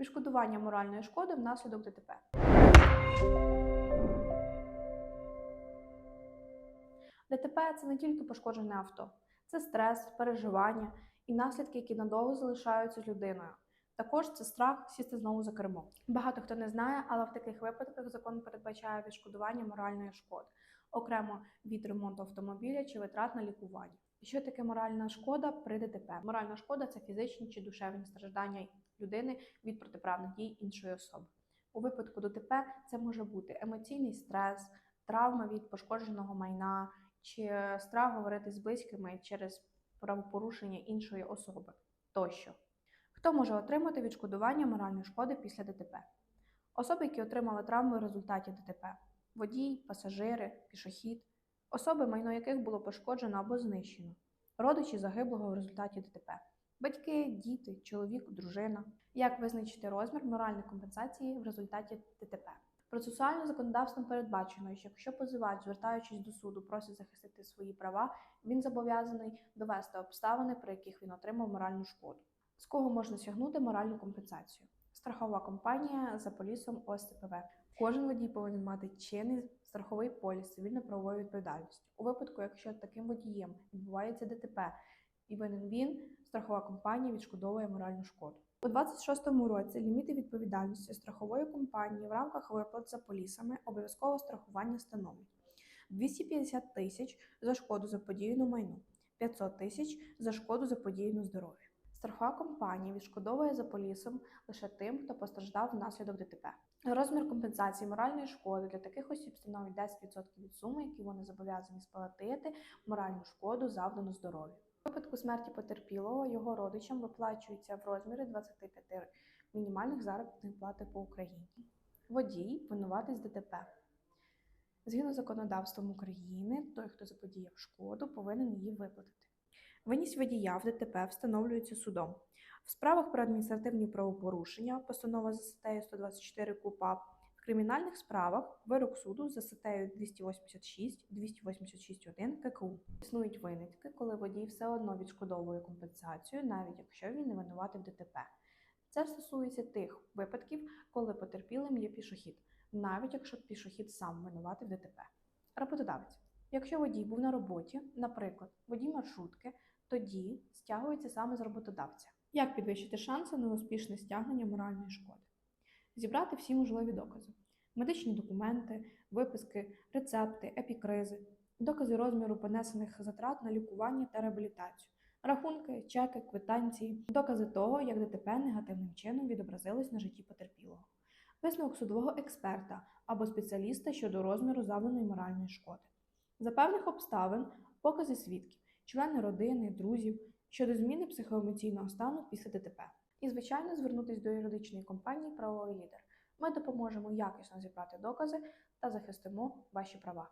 Відшкодування моральної шкоди внаслідок ДТП. ДТП це не тільки пошкоджене авто, це стрес, переживання і наслідки, які надовго залишаються з людиною. Також це страх сісти знову за кермо. Багато хто не знає, але в таких випадках закон передбачає відшкодування моральної шкоди, окремо від ремонту автомобіля чи витрат на лікування. Що таке моральна шкода при ДТП? Моральна шкода це фізичні чи душевні страждання людини від протиправних дій іншої особи. У випадку ДТП це може бути емоційний стрес, травма від пошкодженого майна чи страх говорити з близькими через правопорушення іншої особи тощо. Хто може отримати відшкодування моральної шкоди після ДТП? Особи, які отримали травми в результаті ДТП, водій, пасажири, пішохід, особи, майно яких було пошкоджено або знищено, родичі загиблого в результаті ДТП, батьки, діти, чоловік, дружина. Як визначити розмір моральної компенсації в результаті ДТП? Процесуальним законодавством передбачено, що якщо позивач, звертаючись до суду, просить захистити свої права, він зобов'язаний довести обставини, при яких він отримав моральну шкоду. З кого можна сягнути моральну компенсацію? Страхова компанія за полісом ОСТПВ. Кожен водій повинен мати чинний страховий поліс цивільно-правової відповідальності. У випадку, якщо таким водієм відбувається ДТП і винен він, страхова компанія відшкодовує моральну шкоду. У 26-му році ліміти відповідальності страхової компанії в рамках виплат за полісами обов'язкове страхування становить 250 тисяч за шкоду заподіяну майну, 500 тисяч за шкоду заподіяну здоров'ю. Страхова компанія відшкодовує за полісом лише тим, хто постраждав внаслідок ДТП. Розмір компенсації моральної шкоди для таких осіб становить 10% від суми, які вони зобов'язані сплатити моральну шкоду завдану здоров'ю. У випадку смерті потерпілого його родичам виплачується в розмірі 25 мінімальних заробітних плати по Україні. Водій винуватий з ДТП. Згідно з законодавством України, той, хто заподіяв шкоду, повинен її виплатити. Винність водія в ДТП встановлюється судом. В справах про адміністративні правопорушення, постанова за статтею 124 КУПАП, в кримінальних справах вирок суду за статтею 286, 286.1 ККУ. Існують винятки, коли водій все одно відшкодовує компенсацію, навіть якщо він не винуватий в ДТП. Це стосується тих випадків, коли потерпілим є пішохід, навіть якщо пішохід сам винуватий в ДТП. Роботодавець. Якщо водій був на роботі, наприклад, водій маршрутки, тоді стягується саме з роботодавця. Як підвищити шанси на успішне стягнення моральної шкоди? Зібрати всі можливі докази: медичні документи, виписки, рецепти, епікризи, докази розміру понесених затрат на лікування та реабілітацію, рахунки, чеки, квитанції, докази того, як ДТП негативним чином відобразилось на житті потерпілого, висновок судового експерта або спеціаліста щодо розміру завданої моральної шкоди. За певних обставин покази свідків, члени родини, друзів щодо зміни психоемоційного стану після ДТП. І, звичайно, звернутися до юридичної компанії Правовий лідер. Ми допоможемо якісно зібрати докази та захистимо ваші права.